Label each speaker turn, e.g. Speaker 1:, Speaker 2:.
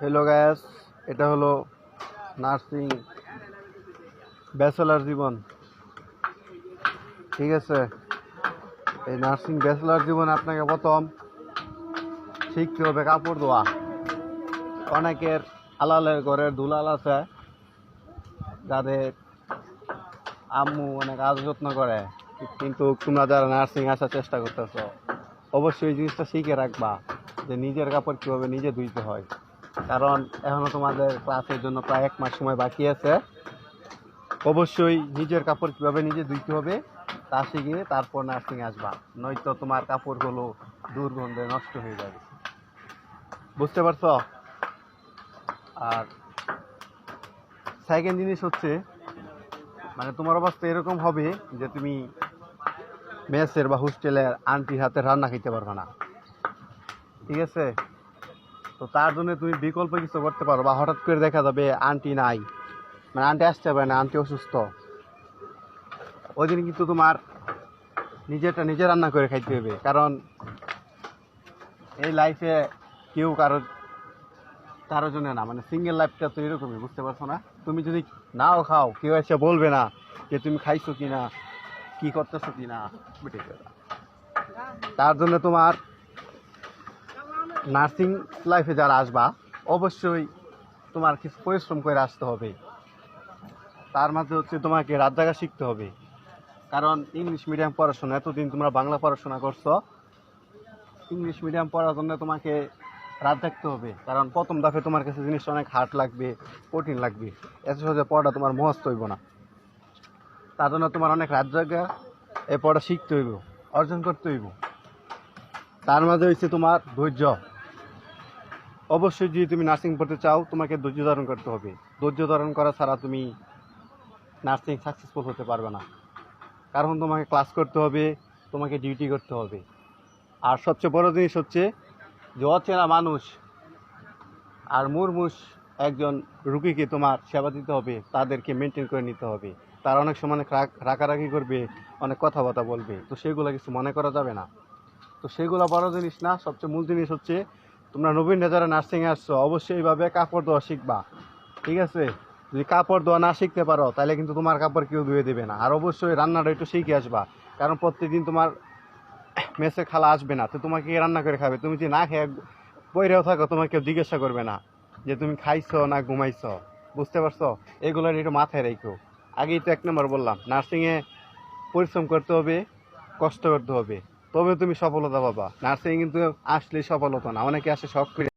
Speaker 1: Hello gas এটা হলো nursing bachelor জীবন। ঠিক আছে? এই নার্সিং ব্যাচেলার জীবন আপনাকে প্রথম শিখতে হবে কাপড় ধোয়া। অনেকের আলালের ঘরের দুলাল আছে, যাদের আম্মু অনেক আজ যত্ন করে, কিন্তু তোমরা যারা নার্সিং আসার চেষ্টা করতেছ, অবশ্যই জিনিসটা শিখে রাখবা। যে নিজের কাপড় কীভাবে নিজে ধুইতে হয়। কারণ এখনও তোমাদের ক্লাসের জন্য প্রায় এক মাস সময় বাকি আছে। অবশ্যই নিজের কাপড় কীভাবে নিজে ধুইতে হবে, তা শিখে তারপর নার্সিং আসবা। নয়তো তোমার কাপড়গুলো দুর্গন্ধে নষ্ট হয়ে যাবে। বুঝতে পারছ? আর সেকেন্ড জিনিস হচ্ছে মানে তোমার অবস্থা এরকম হবে যে তুমি মেসের বা হোস্টেলের আন্টির হাতে রান্না খেতে পারবে না। ঠিক আছে? তো তার জন্য তুমি বিকল্প কিছু করতে পারো বা হঠাৎ করে দেখা যাবে আন্টি নাই। মানে আন্টি আসতে পারে না আন্টি অসুস্থ। ওই দিন কিন্তু তোমার নিজেরটা নিজে রান্না করে খাইতে হবে। কারণ এই লাইফে কেউ কারোর কারোর জন্য না মানে সিঙ্গেল লাইফটা তো এরকমই, বুঝতে পারছ না? তুমি যদি নাও খাও, কেউ এসে বলবে না যে তুমি খাইছো কি না কি করতেছো কি না তার জন্য তোমার নার্সিং লাইফে যারা আসবা, অবশ্যই তোমার কিছু পরিশ্রম করে আসতে হবে। তার মাঝে হচ্ছে তোমাকে রাত জায়গা শিখতে হবে। কারণ ইংলিশ মিডিয়াম পড়াশোনা, এতদিন তোমরা বাংলা পড়াশোনা করছ, ইংলিশ মিডিয়াম পড়ার জন্য তোমাকে রাত থাকতে হবে। কারণ প্রথম দফে তোমার কাছে জিনিসটা অনেক হার্ড লাগবে, কঠিন লাগবে। এত সহজে পড়াটা তোমার মহস্ত হইব না। তার জন্য তোমার অনেক রাত জায়গা এ পড়া শিখতে হইব, অর্জন করতে হইব। তার মাঝে হচ্ছে তোমার ধৈর্য। অবশ্যই যদি তুমি নার্সিং পড়তে চাও, তোমাকে ধৈর্য ধারণ করতে হবে। ধৈর্য ধারণ করা ছাড়া তুমি নার্সিং সাকসেসফুল হতে পারবে না। কারণ তোমাকে ক্লাস করতে হবে, তোমাকে ডিউটি করতে হবে। আর সবচেয়ে বড় জিনিস হচ্ছে, যে অচেনা মানুষ আর মুরমুষ একজন রুগীকে তোমার সেবা দিতে হবে, তাদেরকে মেনটেন করে নিতে হবে। তারা অনেক সময় রাগ করবে, অনেক কথাবার্তা বলবে। তো সেগুলো কিছু মনে করা যাবে না। তো সেগুলো বড় জিনিস না, সবচেয়ে মূল জিনিস হচ্ছে তোমরা নবীন যারা নার্সিংয়ে আসছো, অবশ্যই এইভাবে কাপড় ধোয়া শিখবা। ঠিক আছে? যদি কাপড় ধোয়া না শিখতে পারো, তাহলে কিন্তু তোমার কাপড় কেউ ধুয়ে দেবে না। আর অবশ্যই রান্নাটা একটু শিখে আসবা। কারণ প্রত্যেকদিন তোমার মেসে খালা আসবে না, তো তোমাকে রান্না করে খাবে? তুমি যদি না খেয়ে পইরেও থাকো তোমাকে কেউ জিজ্ঞাসা করবে না যে তুমি খাইছো না ঘুমাইছো। বুঝতে পারছ? এগুলো একটু মাথায় রেখো। আগেই তো এক নম্বর বললাম নার্সিংয়ে পরিশ্রম করতে হবে, কষ্ট করতে হবে। তবে তুমি সফলতা পাবা। নার্সিং কিন্তু আসলে সফলতা না অনেকে আসে শখ করে।